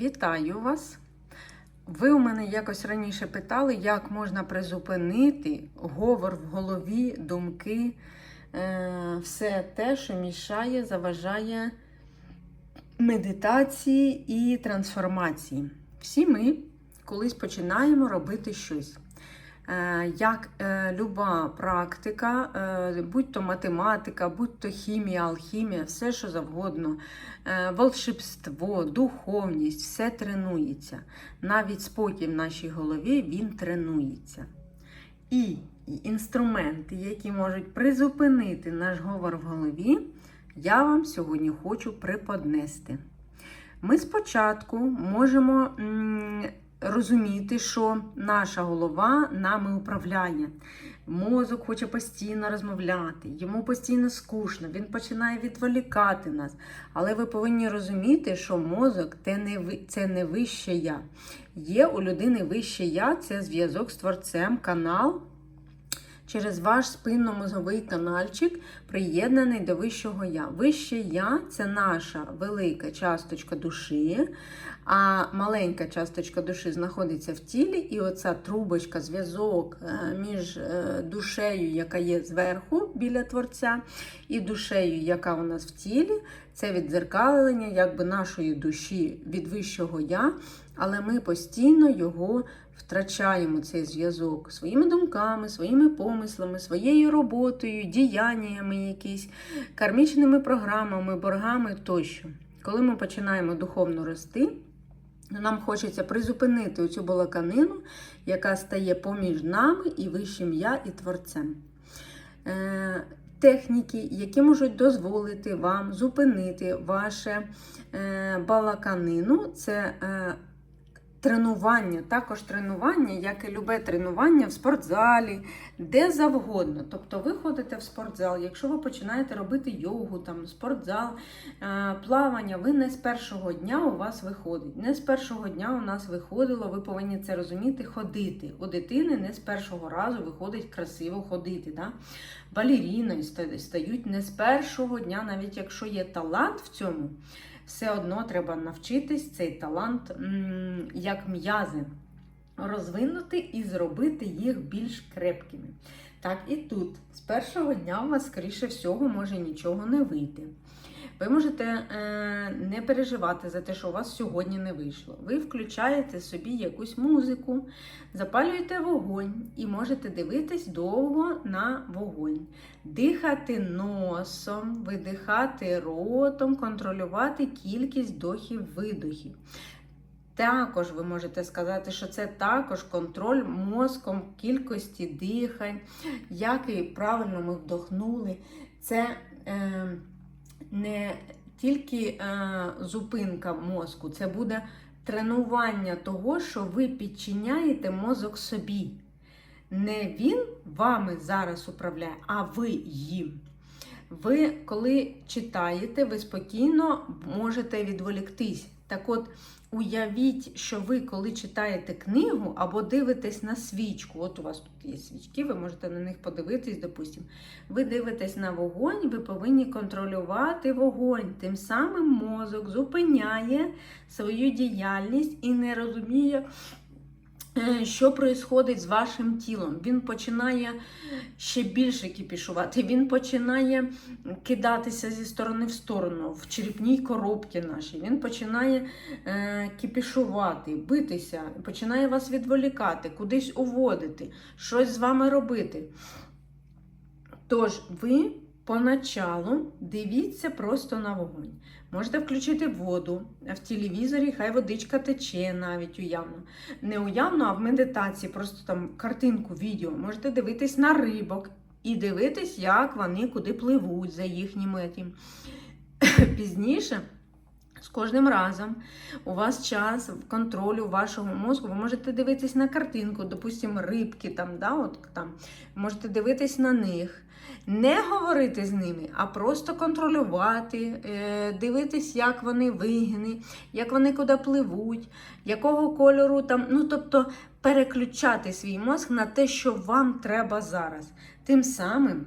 Вітаю вас! Ви у мене якось раніше питали, як можна призупинити говор в голові, думки, е, все те, що мішає, заважає медитації і трансформації. Всі ми колись починаємо робити щось. Е, Як е, люба практика, е, будь то математика, будь то хімія, алхімія, все що завгодно, волшебство, духовність, все тренується. Навіть спокій в нашій голові він тренується. І інструменти, які можуть призупинити наш говор в голові, я вам сьогодні хочу преподнести. Ми спочатку можемо розуміти, що наша голова нами управляє. Мозок хоче постійно розмовляти, йому постійно скучно, він починає відволікати нас. Але ви повинні розуміти, що мозок це не, вище я. Є у людини вище я, це зв'язок з творцем, канал. Через ваш спинномозговий канальчик приєднаний до вищого я. Вище я це наша велика часточка душі, а маленька часточка душі знаходиться в тілі, і оця трубочка, зв'язок е, між е, душею, яка є зверху біля творця, і душею, яка у нас в тілі, це віддзеркалення якби нашої душі від вищого я, але ми постійно його втрачаємо цей зв'язок своїми думками, своїми помислами, своєю роботою, діяннями якісь, кармічними програмами, боргами тощо. Коли ми починаємо духовно рости, нам хочеться призупинити цю балаканину, яка стає поміж нами і вищим я і творцем. Е, Техніки, які можуть дозволити вам зупинити ваше е, балаканину, це е, тренування, також тренування, як і любе тренування в спортзалі, де завгодно. Тобто ви ходите в спортзал, якщо ви починаєте робити йогу, там, спортзал, е, плавання, ви не з першого дня у вас виходить. Не з першого дня у нас виходило, ви повинні це розуміти, ходити. У дитини не з першого разу виходить красиво ходити. Да? Балеріни стають не з першого дня, навіть якщо є талант в цьому все одно треба навчитись цей талант як м'язи розвинути і зробити їх більш крепкими. Так і тут, з першого дня у вас, скоріше всього, може нічого не вийти. Ви можете е, не переживати за те, що у вас сьогодні не вийшло. Ви включаєте собі якусь музику, запалюєте вогонь і можете дивитись довго на вогонь. Дихати носом, видихати ротом, контролювати кількість вдохів-видохів. Також ви можете сказати, що це також контроль мозком кількості дихань, як і правильно ми вдохнули. Це е, не тільки е, зупинка мозку, це буде тренування того, що ви підчиняєте мозок собі. Не він вами зараз управляє, а ви їм. Ви, коли читаєте, ви спокійно можете відволіктись. Так от, уявіть, що ви, коли читаєте книгу або дивитесь на свічку, от у вас тут є свічки, ви можете на них подивитись, допустимо. Ви дивитесь на вогонь, ви повинні контролювати вогонь. Тим самим мозок зупиняє свою діяльність і не розуміє, що відбувається з вашим тілом. Він починає ще більше кіпішувати, він починає кидатися зі сторони в сторону, в черепній коробці нашій. Він починає е, кіпішувати, битися, починає вас відволікати, кудись уводити, щось з вами робити. Тож, ви поначалу дивіться просто на вогонь. Можете включити воду в телевізорі, хай водичка тече навіть уявно. Не уявно, а в медитації, просто там картинку, відео. Можете дивитись на рибок і дивитись, як вони куди пливуть за їхнім етім. Пізніше. З кожним разом у вас час контролю вашого мозку. Ви можете дивитись на картинку, допустимо, рибки там, да, от там. Можете дивитись на них, не говорити з ними, а просто контролювати, е, дивитись, як вони вигини, як вони куди пливуть, якого кольору там. Ну, тобто переключати свій мозк на те, що вам треба зараз. Тим самим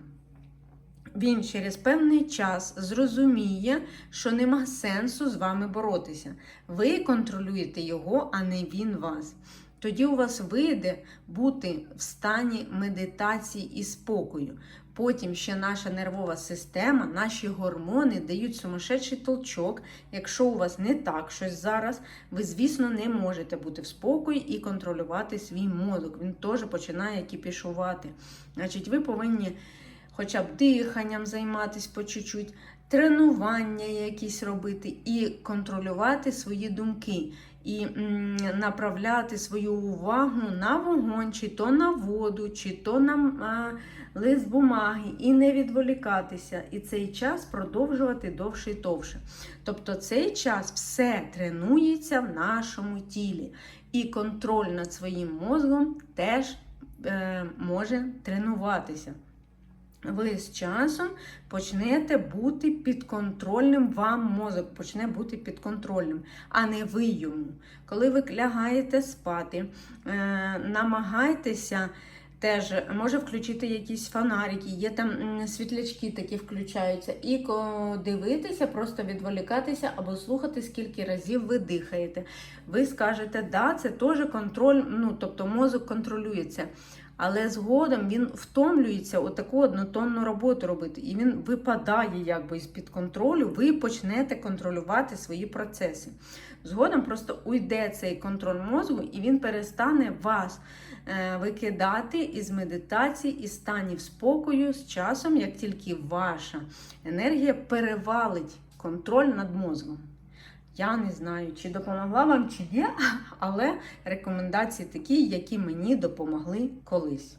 він через певний час зрозуміє, що нема сенсу з вами боротися. Ви контролюєте його, а не він вас. Тоді у вас вийде бути в стані медитації і спокою. Потім ще наша нервова система, наші гормони дають сумасшедший толчок. Якщо у вас не так щось зараз, ви, звісно, не можете бути в спокої і контролювати свій мозок. Він теж починає кипішувати. Значить, ви повинні хоча б диханням займатися по чуть-чуть, тренування якісь робити і контролювати свої думки. І направляти свою увагу на вогонь, чи то на воду, чи то на лист бумаги, і не відволікатися. І цей час продовжувати довше і довше. Тобто цей час все тренується в нашому тілі. І контроль над своїм мозгом теж е, може тренуватися. Ви з часом почнете бути підконтрольним, вам мозок почне бути підконтрольним, а не ви йому. Коли ви лягаєте спати, е, намагайтеся теж, може включити якісь фонарики, є там світлячки такі включаються, і дивитися, просто відволікатися або слухати, скільки разів ви дихаєте. Ви скажете, да, це теж контроль, ну тобто мозок контролюється. Але згодом він втомлюється отаку однотонну роботу робити, і він випадає якби з-під контролю, ви почнете контролювати свої процеси. Згодом просто уйде цей контроль мозку, і він перестане вас е, викидати із медитації, із станів спокою з часом, як тільки ваша енергія перевалить контроль над мозгом. Я не знаю, чи допомогла вам, чи ні, але рекомендації такі, які мені допомогли колись.